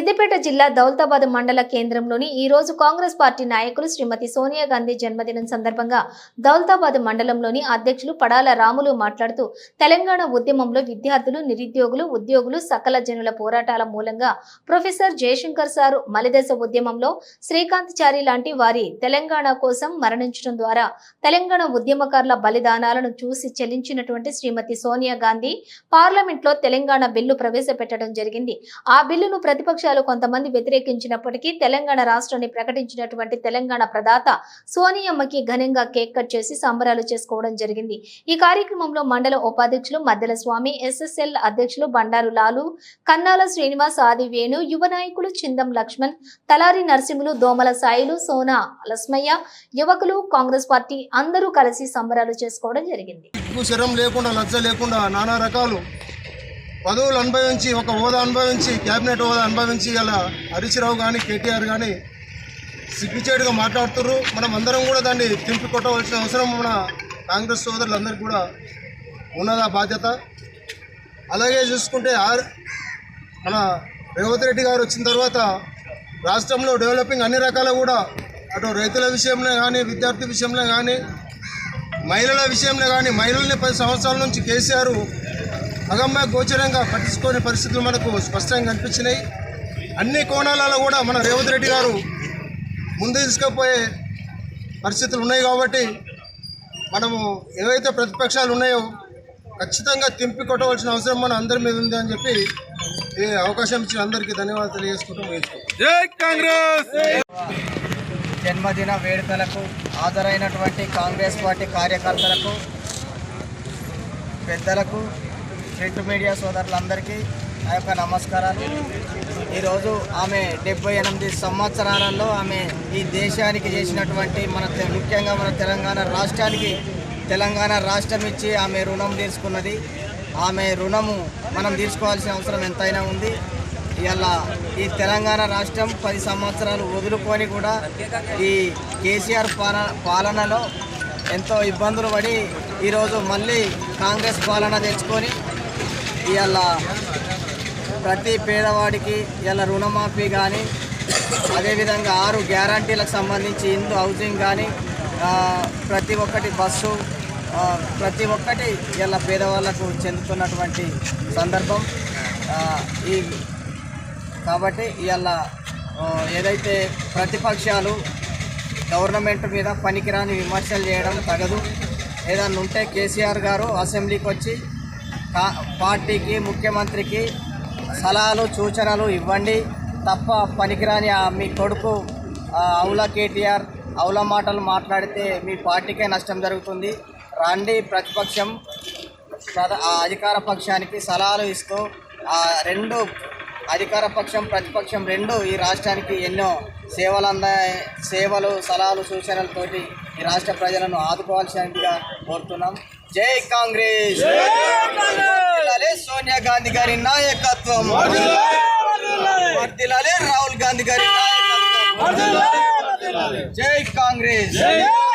సిద్దిపేట జిల్లా దౌలతాబాద్ మండల కేంద్రంలోని ఈ రోజు కాంగ్రెస్ పార్టీ నాయకులు శ్రీమతి సోనియా గాంధీ జన్మదినం సందర్భంగా దౌలతాబాద్ మండలంలోని అధ్యక్షులు పడాల రాములు మాట్లాడుతూ తెలంగాణ ఉద్యమంలో విద్యార్థులు నిరుద్యోగులు ఉద్యోగులు సకల జనుల పోరాటాల మూలంగా ప్రొఫెసర్ జయశంకర్ సారు మలిదశ ఉద్యమంలో శ్రీకాంతచారి లాంటి వారి తెలంగాణ కోసం మరణించడం ద్వారా తెలంగాణ ఉద్యమకారుల బలిదానాలను చూసి చెల్లించినటువంటి శ్రీమతి సోనియా గాంధీ పార్లమెంట్లో తెలంగాణ బిల్లు ప్రవేశపెట్టడం జరిగింది. ఆ బిల్లును ప్రతిపక్ష ప్రతిపక్షాలు కొంతమంది వ్యతిరేకించినప్పటికీ తెలంగాణ రాష్ట్రాన్ని ప్రకటించినటువంటి తెలంగాణ ప్రదాత సోనియమ్మకి ఘనంగా కేక్ కట్ చేసి సంబరాలు చేసుకోవడం జరిగింది. ఈ కార్యక్రమంలో మండల ఉపాధ్యక్షులు మద్దెల స్వామి ఎస్ఎస్ఎల్ అధ్యక్షులు బండారు లాలు కన్నాల శ్రీనివాస్ ఆది వేణు యువ నాయకులు చిందం లక్ష్మణ్ తలారి నరసింహులు దోమల సాయిలు సోనా లస్మయ్య యువకులు కాంగ్రెస్ పార్టీ అందరూ కలిసి సంబరాలు చేసుకోవడం జరిగింది. లేకుండా లజ్జ లేకుండా నానా రకాలు పదవులు అనుభవించి ఒక హోదా అనుభవించి క్యాబినెట్ హోదా అనుభవించి అలా హరీశ్రావు కానీ కేటీఆర్ కానీ సిగ్గుచేటుగా మాట్లాడుతుర్రు. మనం అందరం కూడా దాన్ని తింపి కొట్టవలసిన అవసరం మన కాంగ్రెస్ సోదరులందరికీ కూడా ఉన్నదా బాధ్యత? అలాగే చూసుకుంటే ఆర్ మన రేవంత్ రెడ్డి గారు వచ్చిన తర్వాత రాష్ట్రంలో డెవలపింగ్ అన్ని రకాల కూడా అటు రైతుల విషయంలో కానీ విద్యార్థి విషయంలో కానీ మహిళల విషయంలో కానీ మహిళల్ని పది సంవత్సరాల నుంచి కేసీఆర్ అగమ్మ గోచరంగా పట్టించుకునే పరిస్థితులు మనకు స్పష్టంగా కనిపించినాయి. అన్ని కోణాలలో కూడా మన రేవంత్ రెడ్డి గారు ముందు తీసుకుపోయే పరిస్థితులు ఉన్నాయి కాబట్టి మనము ఏవైతే ప్రతిపక్షాలు ఉన్నాయో ఖచ్చితంగా తింపి కొట్టవలసిన అవసరం మన అందరి మీద ఉంది అని చెప్పి ఈ అవకాశం ఇచ్చిన అందరికీ ధన్యవాదాలు తెలియజేసుకుంటూ ముగించుకుంటాం జై కాంగ్రెస్! జన్మదిన వేడుకలకు హాజరైనటువంటి కాంగ్రెస్ పార్టీ కార్యకర్తలకు పెద్దలకు ప్రింట్ మీడియా సోదరులందరికీ నా యొక్క నమస్కారాలు. ఈరోజు ఆమె డెబ్బై ఎనిమిది సంవత్సరాలలో ఆమె ఈ దేశానికి చేసినటువంటి మన ముఖ్యంగా మన తెలంగాణ రాష్ట్రానికి తెలంగాణ రాష్ట్రం ఇచ్చి ఆమె రుణం తీర్చుకున్నది. ఆమె రుణము మనం తీర్చుకోవాల్సిన అవసరం ఎంతైనా ఉంది. ఇలా ఈ తెలంగాణ రాష్ట్రం పది సంవత్సరాలు వదులుకొని కూడా ఈ కేసీఆర్ పాలనలో ఎంతో ఇబ్బందులు పడి ఈరోజు మళ్ళీ కాంగ్రెస్ పాలన తెచ్చుకొని ఇవాళ ప్రతి పేదవాడికి ఇలా రుణమాఫీ కానీ అదేవిధంగా ఆరు గ్యారంటీలకు సంబంధించి ఇందు హౌసింగ్ కానీ ప్రతి ఒక్కటి బస్సు ప్రతి ఒక్కటి ఇలా పేదవాళ్ళకు చెందుతున్నటువంటి సందర్భం. ఈ కాబట్టి ఇలా ఏదైతే ప్రతిపక్షాలు గవర్నమెంట్ మీద పనికిరాని విమర్శలు చేయడం తగదు. ఏదన్నా ఉంటే కేసీఆర్ గారు అసెంబ్లీకి వచ్చి పార్టీకి ముఖ్యమంత్రికి సలహాలు సూచనలు ఇవ్వండి. తప్ప పనికిరాని ఆ మీ కొడుకు అవుల కేటీఆర్ అవుల మాటలు మాట్లాడితే మీ పార్టీకే నష్టం జరుగుతుంది. రండి ప్రతిపక్షం ఆ అధికార పక్షానికి సలహాలు ఇస్తూ రెండు అధికార పక్షం ప్రతిపక్షం రెండు ఈ రాష్ట్రానికి ఎన్నో సేవలు అంద సేవలు సలహాలు సూచనలతోటి ఈ రాష్ట్ర ప్రజలను ఆదుకోవాల్సినదిగా కోరుతున్నాం. జై కాంగ్రెస్! సోనియా గాంధీ గారి నాయకత్వం. రాహుల్ గాంధీ గారి నాయకత్వం. జై కాంగ్రెస్!